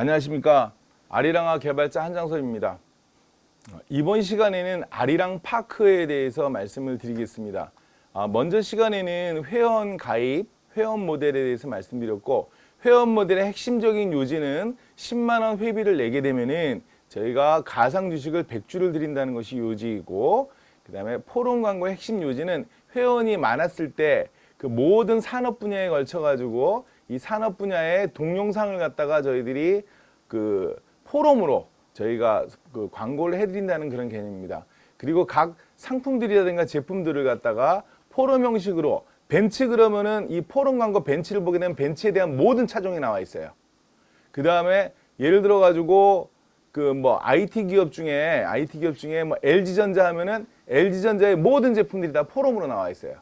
안녕하십니까 아리랑화 개발자 한장섭입니다. 이번 시간에는 아리랑 파크에 대해서 말씀을 드리겠습니다. 아, 먼저 시간에는 회원 가입, 회원 모델에 대해서 말씀드렸고 회원 모델의 핵심적인 요지는 10만 원 회비를 내게 되면은 저희가 가상 주식을 100주를 드린다는 것이 요지이고 그 다음에 포럼 광고의 핵심 요지는 회원이 많았을 때 그 모든 산업 분야에 걸쳐 가지고 이 산업 분야의 동영상을 갖다가 저희들이 그 포럼으로 저희가 그 광고를 해드린다는 그런 개념입니다. 그리고 각 상품들이라든가 제품들을 갖다가 포럼 형식으로 벤츠 그러면은 이 포럼 광고 벤츠를 보게 되면 벤츠에 대한 모든 차종이 나와 있어요. 그 다음에 예를 들어 가지고 그 뭐 IT 기업 중에 IT 기업 중에 뭐 LG 전자 하면은 LG 전자의 모든 제품들이 다 포럼으로 나와 있어요.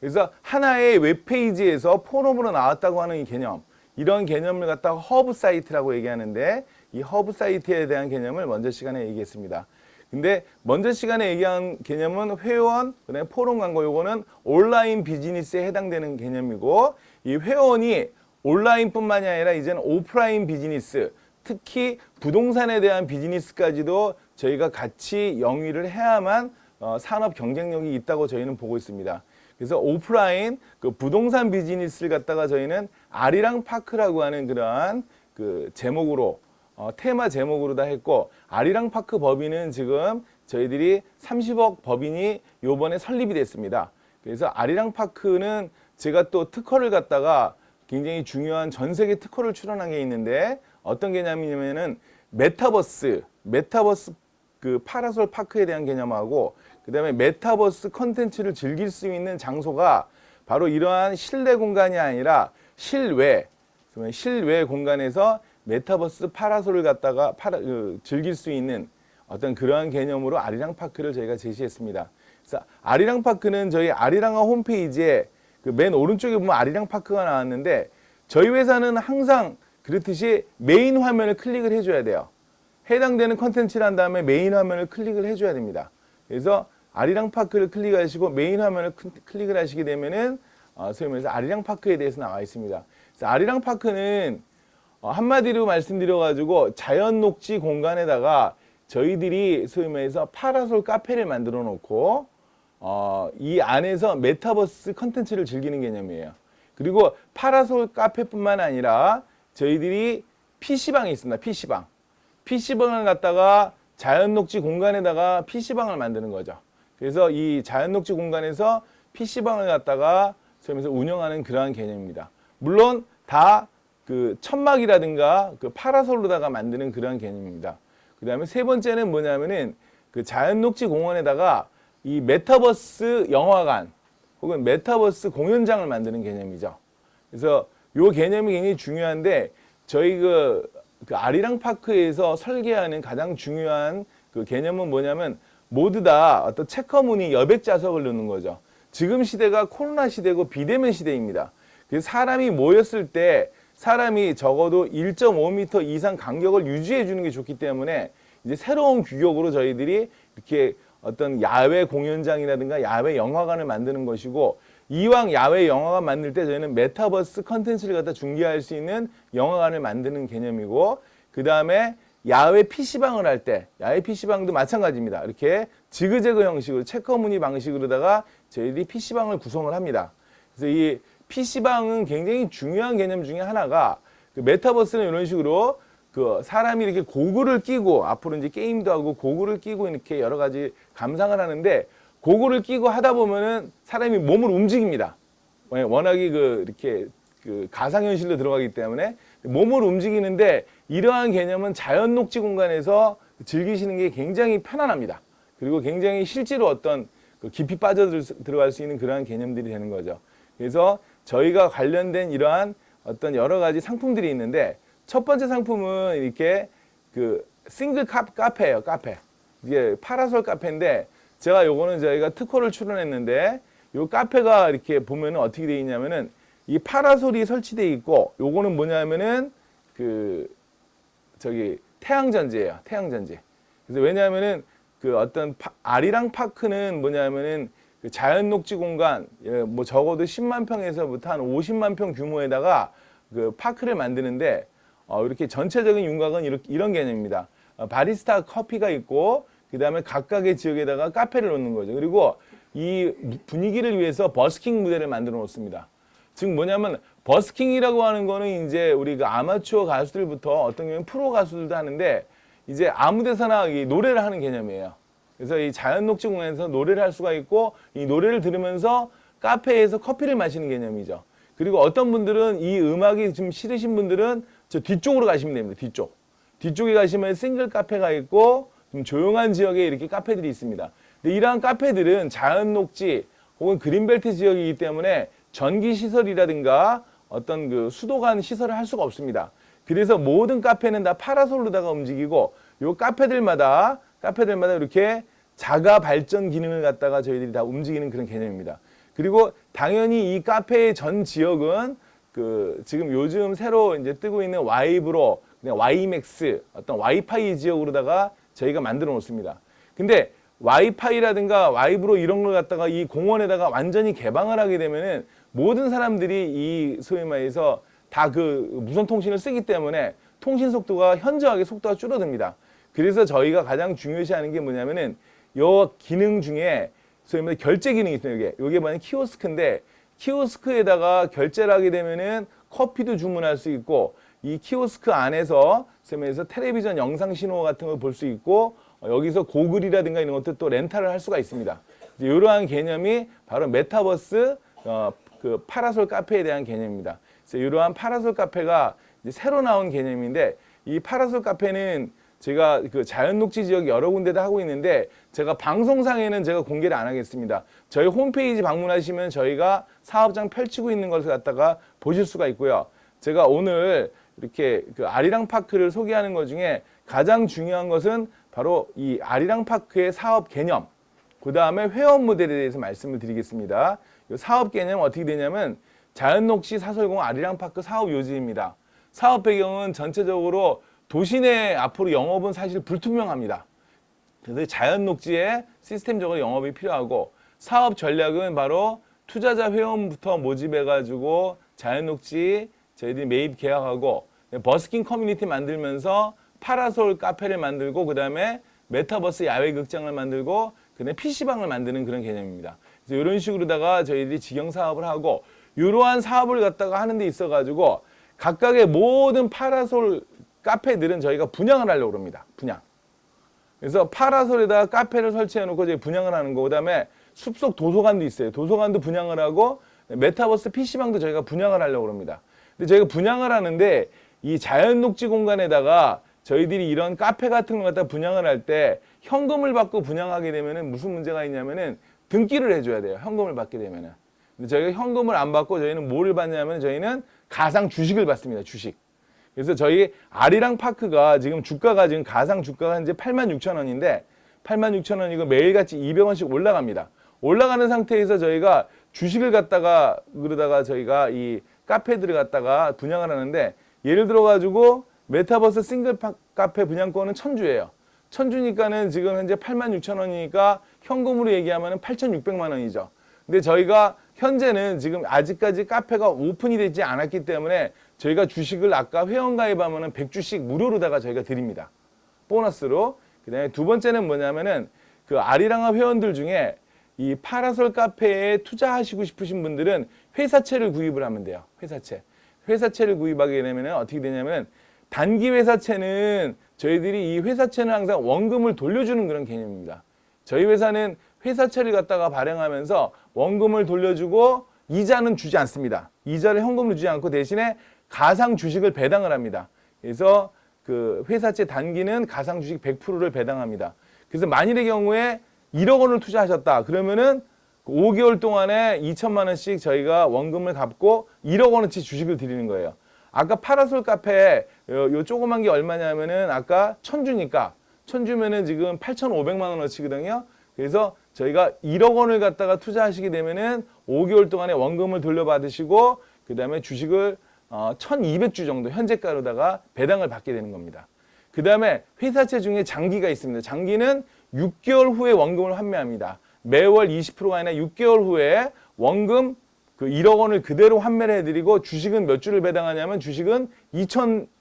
그래서 하나의 웹페이지에서 포럼으로 나왔다고 하는 이 개념, 이런 개념을 갖다가 허브 사이트라고 얘기하는데 이 허브 사이트에 대한 개념을 먼저 시간에 얘기했습니다. 근데 먼저 시간에 얘기한 개념은 회원, 그다음에 포럼 광고 요거는 온라인 비즈니스에 해당되는 개념이고 이 회원이 온라인뿐만이 아니라 이제는 오프라인 비즈니스, 특히 부동산에 대한 비즈니스까지도 저희가 같이 영위를 해야만 어, 산업 경쟁력이 있다고 저희는 보고 있습니다. 그래서 오프라인 그 부동산 비즈니스를 갖다가 저희는 아리랑 파크라고 하는 그러한 그 제목으로 어, 테마 제목으로 다 했고 아리랑 파크 법인은 지금 저희들이 30억 법인이 요번에 설립이 됐습니다. 그래서 아리랑 파크는 제가 또 특허를 갖다가 굉장히 중요한 전 세계 특허를 출원한 게 있는데 어떤 개념이냐면은 메타버스, 메타버스 그 파라솔 파크에 대한 개념하고 그 다음에 메타버스 컨텐츠를 즐길 수 있는 장소가 바로 이러한 실내 공간이 아니라 실외, 실외 공간에서 메타버스 파라솔을 갖다가 파라, 그, 즐길 수 있는 어떤 그러한 개념으로 아리랑 파크를 저희가 제시했습니다. 그래서 아리랑 파크는 저희 아리랑화 홈페이지에 그 맨 오른쪽에 보면 아리랑 파크가 나왔는데 저희 회사는 항상 그렇듯이 메인 화면을 클릭을 해줘야 돼요. 해당되는 컨텐츠를 한 다음에 메인 화면을 클릭을 해줘야 됩니다. 그래서 아리랑 파크를 클릭하시고 메인 화면을 클- 클릭을 하시게 되면은 어, 소위 말해서 아리랑 파크에 대해서 나와 있습니다. 아리랑 파크는 어, 한마디로 말씀드려가지고 자연 녹지 공간에다가 저희들이 소위 말해서 파라솔 카페를 만들어 놓고 어, 이 안에서 메타버스 컨텐츠를 즐기는 개념이에요. 그리고 파라솔 카페뿐만 아니라 저희들이 PC방이 있습니다. PC방. PC방을 갖다가 자연 녹지 공간에다가 PC방을 만드는 거죠. 그래서 이 자연 녹지 공간에서 PC방을 갖다가 저희면서 운영하는 그러한 개념입니다. 물론 다 그 천막이라든가 그 파라솔로다가 만드는 그러한 개념입니다. 그 다음에 세 번째는 뭐냐면은 그 자연 녹지 공원에다가 이 메타버스 영화관 혹은 메타버스 공연장을 만드는 개념이죠. 그래서 요 개념이 굉장히 중요한데 저희 그, 그 아리랑 파크에서 설계하는 가장 중요한 그 개념은 뭐냐면 모두 다 어떤 체커무늬 여백 좌석을 넣는 거죠. 지금 시대가 코로나 시대고 비대면 시대입니다. 그래서 사람이 모였을 때 사람이 적어도 1.5m 이상 간격을 유지해 주는 게 좋기 때문에 이제 새로운 규격으로 저희들이 이렇게 어떤 야외 공연장이라든가 야외 영화관을 만드는 것이고 이왕 야외 영화관 만들 때 저희는 메타버스 컨텐츠를 갖다 중계할 수 있는 영화관을 만드는 개념이고 그 다음에 야외 PC방을 할 때 야외 PC방도 마찬가지입니다. 이렇게 지그재그 형식으로 체커무늬 방식으로다가 저희들이 PC방을 구성을 합니다. 그래서 이 PC방은 굉장히 중요한 개념 중에 하나가 그 메타버스는 이런 식으로 그 사람이 이렇게 고글을 끼고 앞으로 이제 게임도 하고 고글을 끼고 이렇게 여러 가지 감상을 하는데 고글을 끼고 하다 보면은 사람이 몸을 움직입니다. 왜? 워낙에 그 이렇게 그 가상현실로 들어가기 때문에 몸을 움직이는데 이러한 개념은 자연 녹지 공간에서 즐기시는 게 굉장히 편안합니다. 그리고 굉장히 실제로 어떤 그 깊이 빠져 들어갈 수 있는 그러한 개념들이 되는 거죠. 그래서 저희가 관련된 이러한 어떤 여러 가지 상품들이 있는데 첫 번째 상품은 이렇게 그 싱글 카, 카페예요, 카페. 이게 파라솔 카페인데 제가 요거는 저희가 특허를 출원했는데 요 카페가 이렇게 보면은 어떻게 돼 있냐면은 이 파라솔이 설치돼 있고 요거는 뭐냐면은 그 저기 태양전지예요. 태양전지. 그래서 왜냐하면은 그 어떤 파- 아리랑 파크는 뭐냐면은 그 자연 녹지 공간 예, 뭐 적어도 10만 평에서부터 한 50만 평 규모에다가 그 파크를 만드는데 어, 이렇게 전체적인 윤곽은 이렇게, 이런 개념입니다. 어, 바리스타 커피가 있고 그 다음에 각각의 지역에다가 카페를 놓는 거죠. 그리고 이 분위기를 위해서 버스킹 무대를 만들어 놓습니다. 즉 뭐냐면 버스킹이라고 하는 거는 이제 우리 그 아마추어 가수들부터 어떤 경우는 프로 가수들도 하는데 이제 아무 데서나 이 노래를 하는 개념이에요. 그래서 이 자연 녹지 공간에서 노래를 할 수가 있고 이 노래를 들으면서 카페에서 커피를 마시는 개념이죠. 그리고 어떤 분들은 이 음악이 좀 싫으신 분들은 저 뒤쪽으로 가시면 됩니다. 뒤쪽. 뒤쪽에 가시면 싱글 카페가 있고 좀 조용한 지역에 이렇게 카페들이 있습니다. 근데 이러한 카페들은 자연 녹지 혹은 그린벨트 지역이기 때문에 전기 시설이라든가 어떤 그 수도관 시설을 할 수가 없습니다. 그래서 모든 카페는 다 파라솔로다가 움직이고 요 카페들마다 카페들마다 이렇게 자가 발전 기능을 갖다가 저희들이 다 움직이는 그런 개념입니다. 그리고 당연히 이 카페의 전 지역은 그 지금 요즘 새로 이제 뜨고 있는 와이브로 그냥 와이맥스 어떤 와이파이 지역으로다가 저희가 만들어 놓습니다. 근데 와이파이라든가 와이브로 이런 걸 갖다가 이 공원에다가 완전히 개방을 하게 되면은 모든 사람들이 이 소위 말해서 다 그 무선 통신을 쓰기 때문에 통신 속도가 현저하게 속도가 줄어듭니다. 그래서 저희가 가장 중요시하는 게 뭐냐면은 요 기능 중에 소위 말해 결제 기능이 있어요. 이게 요게 뭐냐 키오스크인데 키오스크에다가 결제를 하게 되면은 커피도 주문할 수 있고 이 키오스크 안에서 소위 말해서 텔레비전 영상 신호 같은 걸 볼 수 있고 어, 여기서 고글이라든가 이런 것들 또 렌탈을 할 수가 있습니다. 이러한 개념이 바로 메타버스 어, 그 파라솔 카페에 대한 개념입니다. 그래서 이러한 파라솔 카페가 새로 나온 개념인데 이 파라솔 카페는 제가 그 자연 녹지 지역 여러 군데도 하고 있는데 제가 방송상에는 제가 공개를 안 하겠습니다. 저희 홈페이지 방문하시면 저희가 사업장 펼치고 있는 것을 갖다가 보실 수가 있고요. 제가 오늘 이렇게 그 아리랑 파크를 소개하는 것 중에 가장 중요한 것은 바로 이 아리랑 파크의 사업 개념, 그 다음에 회원 모델에 대해서 말씀을 드리겠습니다. 이 사업 개념 어떻게 되냐면 자연녹지 사설공 아리랑 파크 사업 요지입니다. 사업 배경은 전체적으로 도시 내 앞으로 영업은 사실 불투명합니다. 그래서 자연 녹지에 시스템적으로 영업이 필요하고 사업 전략은 바로 투자자 회원부터 모집해 가지고 자연 녹지 저희들이 매입 계약하고 버스킹 커뮤니티 만들면서 파라솔 카페를 만들고 그 다음에 메타버스 야외 극장을 만들고 그다음에 PC방을 만드는 그런 개념입니다. 그래서 이런 식으로다가 저희들이 직영 사업을 하고 이러한 사업을 갖다가 하는 데 있어 가지고 각각의 모든 파라솔 카페들은 저희가 분양을 하려고 합니다. 분양. 그래서 파라솔에다가 카페를 설치해 놓고 이제 분양을 하는 거. 그다음에 숲속 도서관도 있어요. 도서관도 분양을 하고 메타버스 PC방도 저희가 분양을 하려고 합니다. 근데 저희가 분양을 하는데 이 자연 녹지 공간에다가 저희들이 이런 카페 같은 거 갖다 분양을 할 때 현금을 받고 분양하게 되면은 무슨 문제가 있냐면은 등기를 해줘야 돼요. 현금을 받게 되면은. 근데 저희가 현금을 안 받고 저희는 뭐를 받냐면 저희는 가상 주식을 받습니다. 주식. 그래서 저희 아리랑 파크가 지금 주가가 지금 가상 주가가 현재 8만 6천 원인데 8만 6천 원이고 매일같이 200원씩 올라갑니다. 올라가는 상태에서 저희가 주식을 갖다가 그러다가 저희가 이 카페들을 갖다가 분양을 하는데 예를 들어 가지고 메타버스 싱글 파, 카페 분양권은 천주예요. 천주니까는 지금 현재 8만 6천 원이니까 현금으로 얘기하면 8,600만 원이죠. 근데 저희가 현재는 지금 아직까지 카페가 오픈이 되지 않았기 때문에 저희가 주식을 아까 회원 가입하면은 100주씩 무료로다가 저희가 드립니다. 보너스로. 그다음에 두 번째는 뭐냐면은 그 아리랑아 회원들 중에 이 파라솔 카페에 투자하시고 싶으신 분들은 회사채를 구입을 하면 돼요. 회사채. 회사채를 구입하게 되면은 어떻게 되냐면 단기 회사채는 저희들이 이 회사채는 항상 원금을 돌려주는 그런 개념입니다. 저희 회사는 회사채를 갖다가 발행하면서 원금을 돌려주고 이자는 주지 않습니다. 이자를 현금으로 주지 않고 대신에 가상 주식을 배당을 합니다. 그래서 그 회사채 단기는 가상 주식 100%를 배당합니다. 그래서 만일의 경우에 1억 원을 투자하셨다. 그러면은 5개월 동안에 2천만 원씩 저희가 원금을 갚고 1억 원어치 주식을 드리는 거예요. 아까 파라솔 카페 요, 요 조그만 게 얼마냐면은 아까 천주니까 천주면은 지금 8,500만 원어치거든요. 그래서 저희가 1억 원을 갖다가 투자하시게 되면은 5개월 동안에 원금을 돌려받으시고 그 다음에 주식을 어, 1,200주 정도 현재가로다가 배당을 받게 되는 겁니다. 그 다음에 회사채 중에 장기가 있습니다. 장기는 6개월 후에 원금을 환매합니다. 매월 20%가 아니라 6개월 후에 원금 그 1억 원을 그대로 환매를 해드리고 주식은 몇 주를 배당하냐면 주식은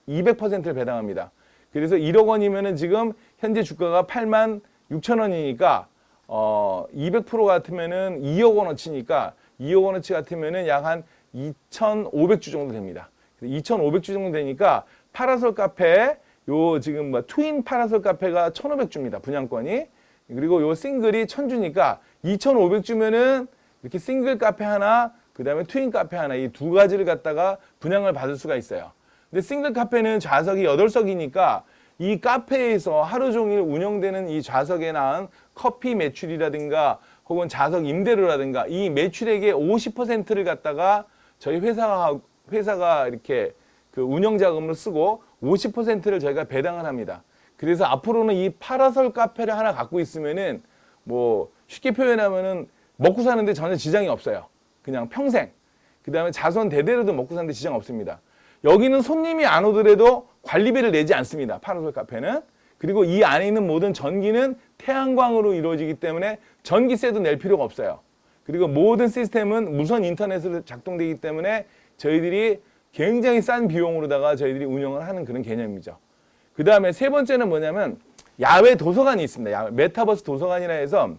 200%를 배당합니다. 그래서 1억 원이면은 지금 현재 주가가 8만 6천 원이니까 어 200% 같으면은 2억 원어치니까 2억 원어치 같으면은 약 한 2,500주 정도 됩니다. 2,500주 정도 되니까 파라솔 카페 요 지금 뭐 트윈 파라솔 카페가 1,500주입니다. 분양권이. 그리고 요 싱글이 1,000주니까 2,500주면은 이렇게 싱글 카페 하나, 그다음에 트윈 카페 하나 이 두 가지를 갖다가 분양을 받을 수가 있어요. 근데 싱글 카페는 좌석이 8석이니까 이 카페에서 하루 종일 운영되는 이 좌석에 나은 커피 매출이라든가 혹은 좌석 임대료라든가 이 매출액의 50%를 갖다가 저희 회사가 회사가 이렇게 그 운영 자금을 쓰고 50%를 저희가 배당을 합니다. 그래서 앞으로는 이 파라솔 카페를 하나 갖고 있으면은 뭐 쉽게 표현하면은 먹고 사는데 전혀 지장이 없어요. 그냥 평생. 그 다음에 자손 대대로도 먹고 사는데 지장 없습니다. 여기는 손님이 안 오더라도 관리비를 내지 않습니다. 파라솔 카페는. 그리고 이 안에 있는 모든 전기는 태양광으로 이루어지기 때문에 전기세도 낼 필요가 없어요. 그리고 모든 시스템은 무선 인터넷으로 작동되기 때문에 저희들이 굉장히 싼 비용으로다가 저희들이 운영을 하는 그런 개념이죠. 그 다음에 세 번째는 뭐냐면 야외 도서관이 있습니다. 메타버스 도서관이라 해서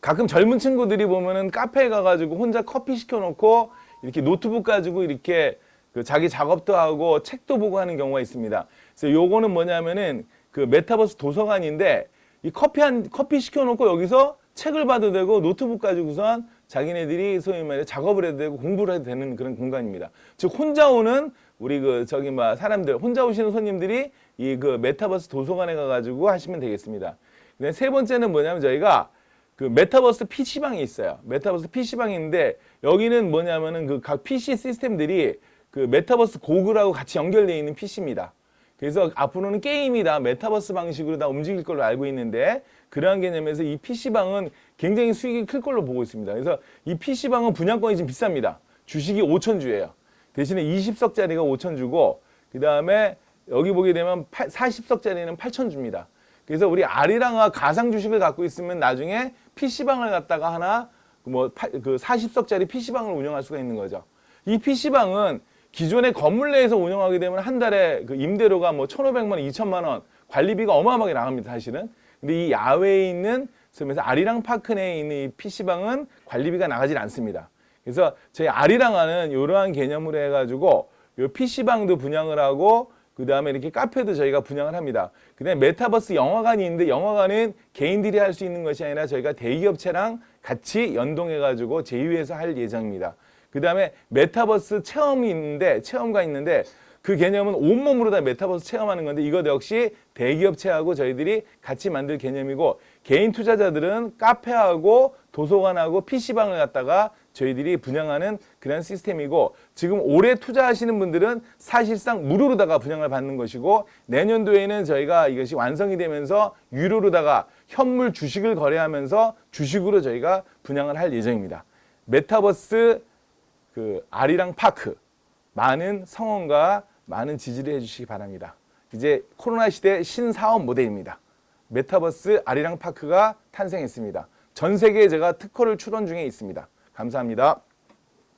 가끔 젊은 친구들이 보면은 카페에 가가지고 혼자 커피 시켜놓고 이렇게 노트북 가지고 이렇게 그 자기 작업도 하고 책도 보고 하는 경우가 있습니다. 그래서 요거는 뭐냐면은 그 메타버스 도서관인데 이 커피 한 커피 시켜놓고 여기서 책을 봐도 되고 노트북 가지고선 자기네들이 소위 말해 작업을 해도 되고 공부를 해도 되는 그런 공간입니다. 즉 혼자 오는 우리 그 저기 막 사람들 혼자 오시는 손님들이 이 그 메타버스 도서관에 가가지고 하시면 되겠습니다. 근데 세 번째는 뭐냐면 저희가 그 메타버스 PC방이 있어요. 메타버스 PC방이 있는데 여기는 뭐냐면은 그 각 PC 시스템들이 그 메타버스 고글하고 같이 연결되어 있는 PC입니다. 그래서 앞으로는 게임이 다 메타버스 방식으로 다 움직일 걸로 알고 있는데 그러한 개념에서 이 PC방은 굉장히 수익이 클 걸로 보고 있습니다. 그래서 이 PC방은 분양권이 지금 비쌉니다. 주식이 5천주예요. 대신에 20석짜리가 5천주고 그 다음에 여기 보게 되면 40석짜리는 8천주입니다. 그래서 우리 아리랑아 가상 주식을 갖고 있으면 나중에 PC방을 갖다가 하나 뭐 그 40석짜리 PC방을 운영할 수가 있는 거죠. 이 PC방은 기존의 건물 내에서 운영하게 되면 한 달에 그 임대료가 뭐 1,500만 원, 2천만 원 관리비가 어마어마하게 나갑니다, 사실은. 근데 이 야외에 있는 그래서 아리랑 파크 내에 있는 이 PC방은 관리비가 나가질 않습니다. 그래서 저희 아리랑아는 이러한 개념으로 해가지고 요 PC방도 분양을 하고 그 다음에 이렇게 카페도 저희가 분양을 합니다. 그 다음에 메타버스 영화관이 있는데 영화관은 개인들이 할 수 있는 것이 아니라 저희가 대기업체랑 같이 연동해가지고 제휴해서 할 예정입니다. 그 다음에 메타버스 체험이 있는데 체험가 있는데 그 개념은 온몸으로 다 메타버스 체험하는 건데 이것 역시 대기업체하고 저희들이 같이 만들 개념이고 개인 투자자들은 카페하고 도서관하고 PC방을 갖다가 저희들이 분양하는 그런 시스템이고 지금 올해 투자하시는 분들은 사실상 무료로다가 분양을 받는 것이고 내년도에는 저희가 이것이 완성이 되면서 유료로다가 현물 주식을 거래하면서 주식으로 저희가 분양을 할 예정입니다. 메타버스 그 아리랑 파크 많은 성원과 많은 지지를 해주시기 바랍니다. 이제 코로나 시대 신사업 모델입니다. 메타버스 아리랑 파크가 탄생했습니다. 전 세계에 제가 특허를 출원 중에 있습니다. 감사합니다.